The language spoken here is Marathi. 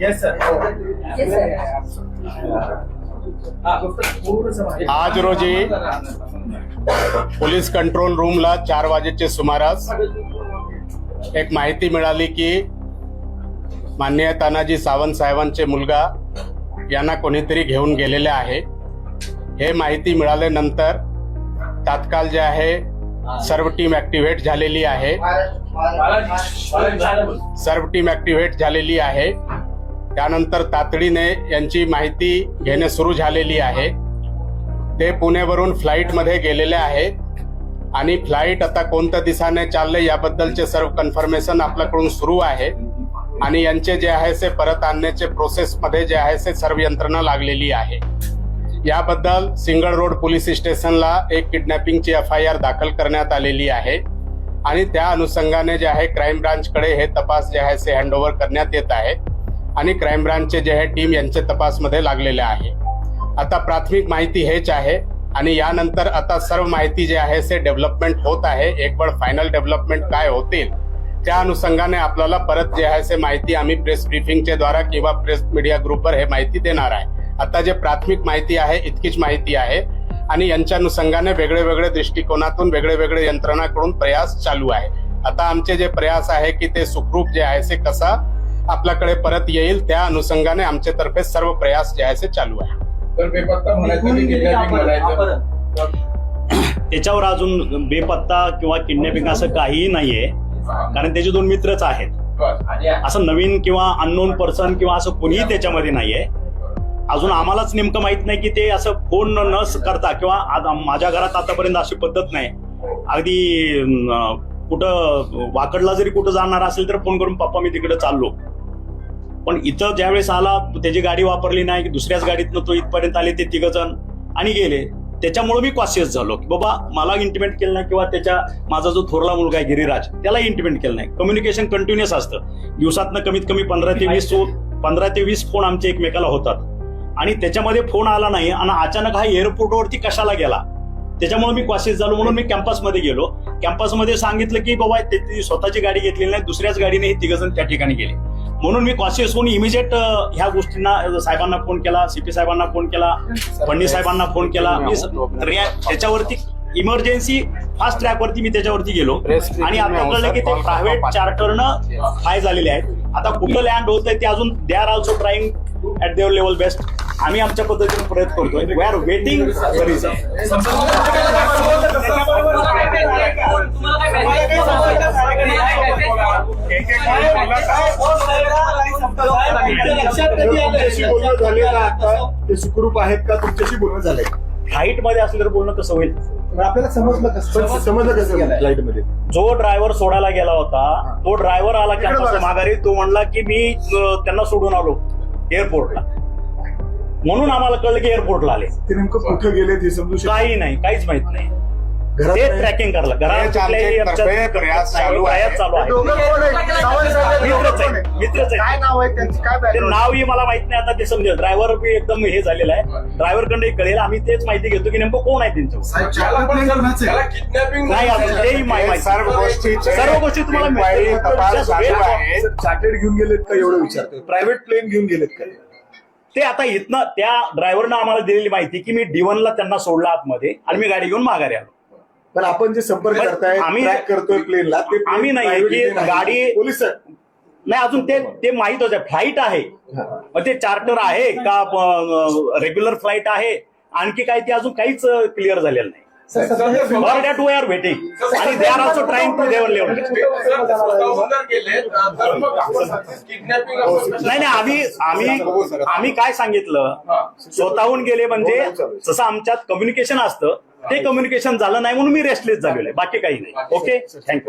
येस सर आज रोजी पोलीस कंट्रोल रूमला चार वाजेचे सुमारास एक माहिती मिळाली की माननीय तानाजी सावंत साहेबांचे मुलगा यांना कोणीतरी घेऊन गेलेले आहे. हे माहिती मिळाल्यानंतर तात्काळ जे आहे सर्व टीम ऍक्टिव्हेट झालेली आहे. सर्व टीम ऍक्टिव्हेट झालेली आहे. त्यानंतर तातडीने यांची माहिती घेणे सुरू झालेली आहे. ते पुणेवरून फ्लाईटमध्ये गेलेले आहेत. आणि फ्लाईट आता कोणत्या दिशाने चालले याबद्दलचे सर्व कन्फर्मेशन आपल्याकडून सुरू आहे. आणि यांचे जे आहे ते परत आणण्याचे प्रोसेसमध्ये जे आहे ते सर्व यंत्रणा लागलेली आहे. याबद्दल सिंगल रोड पोलीस स्टेशनला एक किडनॅपिंगची एफ आय आर दाखल करण्यात आलेली आहे. आणि त्या अनुषंगाने जे आहे क्राईम ब्रांचकडे हे तपास जे आहे ते हँडओव्हर करण्यात येत आहे. आणि क्राईम ब्रांचचे जे आहे टीम यांचे तपासमध्ये लागलेले आहे. आता प्राथमिक माहिती हेच आहे. आणि यानंतर आता सर्व माहिती जे आहे ते डेव्हलपमेंट होत आहे. एक वेळ फायनल डेव्हलपमेंट काय होतील त्या अनुषंगाने आपल्याला परत जे आहे ते माहिती आम्ही प्रेस ब्रिफिंगच्या द्वारा किंवा प्रेस मीडिया ग्रुपवर हे माहिती देणार आहे. आता जे प्राथमिक माहिती आहे इतकीच माहिती आहे. आणि यांच्या अनुषंगाने वेगळे वेगळे दृष्टिकोनातून वेगळे वेगळे यंत्रणाकडून प्रयास चालू आहे. आता आमचे जे प्रयास आहे की ते सुखरूप जे आहे ते कसा आपल्याकडे परत येईल त्या अनुषंगाने आमच्या तर्फे सर्व प्रयास जे आहे ते चालू आहे. त्याच्यावर अजून बेपत्ता किंवा किडनॅपिंग असं काहीही नाहीये. कारण त्याचे दोन मित्रच आहेत. बस. असं नवीन किंवा अननोन पर्सन किंवा असं कोणीही त्याच्यामध्ये नाहीये. अजून आम्हालाच नेमकं माहीत नाही की ते असं फोन न करता किंवा माझ्या घरात आतापर्यंत अशी पद्धत नाही. अगदी कुठं वाकडला जरी कुठं जाणार असेल तर फोन करून पप्पा मी तिकडे चाललो. पण इथं ज्यावेळेस आला त्याची गाडी वापरली नाही की दुसऱ्याच गाडीतनं तो इथपर्यंत आले ते तिघ जण आणि गेले. त्याच्यामुळे मी कॉशियस झालो की बाबा मला इंटिमेट केलं नाही किंवा त्याच्या माझा जो थोरला मुलगा आहे गिरिराज त्याला इंटिमेट केलं नाही. कम्युनिकेशन कंटिन्युअस असतं. दिवसातनं कमीत कमी पंधरा ते वीस पंधरा ते वीस फोन आमचे एकमेकाला होतात. आणि त्याच्यामध्ये फोन आला नाही आणि अचानक हा एअरपोर्टवरती कशाला गेला? त्याच्यामुळे मी क्वाशिस झालो म्हणून मी कॅम्पसमध्ये गेलो. कॅम्पसमध्ये सांगितलं की बाबा त्याची स्वतःची गाडी घेतलेली नाही दुसऱ्याच गाडीने हे तिघजण त्या ठिकाणी गेले. म्हणून मी कॉशियस होऊन इमिजिएट ह्या गोष्टींना साहेबांना फोन केला सीपी साहेबांना फोन केला फडणीस साहेबांना फोन केला. मी त्याच्यावरती इमर्जन्सी फास्ट ट्रॅकवरती मी त्याच्यावरती गेलो. आणि आता कळलं की ते प्रायव्हेट चार्टरनं हाय झालेले आहेत. आता कुठं लँड होत आहे ते अजून they are also trying at their level best आम्ही आमच्या पद्धतीने प्रयत्न करतोय. वी आर वेटिंग तुमच्याशी बोलणं झाले का आता. ते सुखरूप आहेत का? तुमच्याशी बोलणं झालंय. फ्लाईटमध्ये असलं तर बोलणं कसं होईल? आपल्याला समजलं कसं? समजलं कसं फ्लाईटमध्ये? जो ड्रायव्हर सोडायला गेला होता तो ड्रायव्हर आला कॅम्पस माघारी. तो म्हणला की मी त्यांना सोडून आलो एअरपोर्टला म्हणून आम्हाला कळलं की एअरपोर्टला आले. ते नेमकं कुठं गेले ते समजू शकतो काही नाही. काहीच माहीत नाही. घरात ते नाही. ट्रॅकिंग करलं घरात कुठल्याही आमच्या- प्रयास चालू आहे. प्रयास चालू आहे. दोघं कोण आहेत? सावंत साहेब मित्रच आहे आहेत? मित्रच काय आहे नाव आहे त्यांचं? काय ते background? नावही मला माहीत नाही आता ते समजेल. ड्रायव्हर बी एकदम हे झालेलं आहे. ड्रायव्हरकडे कळेल. आम्ही तेच माहिती घेतो की नेमकं कोण आहे त्यांचं नाही तेही हे सर्व गोष्टीचे सर्व गोष्टी तुम्हाला inquiry. तपास चालू. आहे घेऊन गेलेत का एवढं विचारतोय? प्रायव्हेट प्लेन घेऊन गेलेत का? ते आता इथनं त्या ड्रायव्हरनं आम्हाला दिलेली माहिती की मी D1 ला त्यांना सोडला आतमध्ये आणि मी गाडी घेऊन माघारी आलो. पण आपण जे संपर्क करताय आम्ही- ट्रॅक करतोय प्लेनला आम्ही नाही, की. गाडी- पोलीस. नाही अजून ते ते माहीत होतं फ्लाईट आहे. मग ते चार्टर आहे का रेग्युलर फ्लाईट आहे? आणखी काय ते अजून काहीच क्लिअर झालेलं नाही. That we are waiting. आणि they are also trying to their level स्वतःहून जर गेले तर मग आपण किडनॅपिंग नाही नाही आम्ही आम्ही आम्ही काय सांगितलं स्वतःहून गेले म्हणजे जसं आमच्यात कम्युनिकेशन असतं ते कम्युनिकेशन झालं नाही म्हणून मी रेस्टलेस झालेलो आहे बाकी काही नाही ओके थँक्यू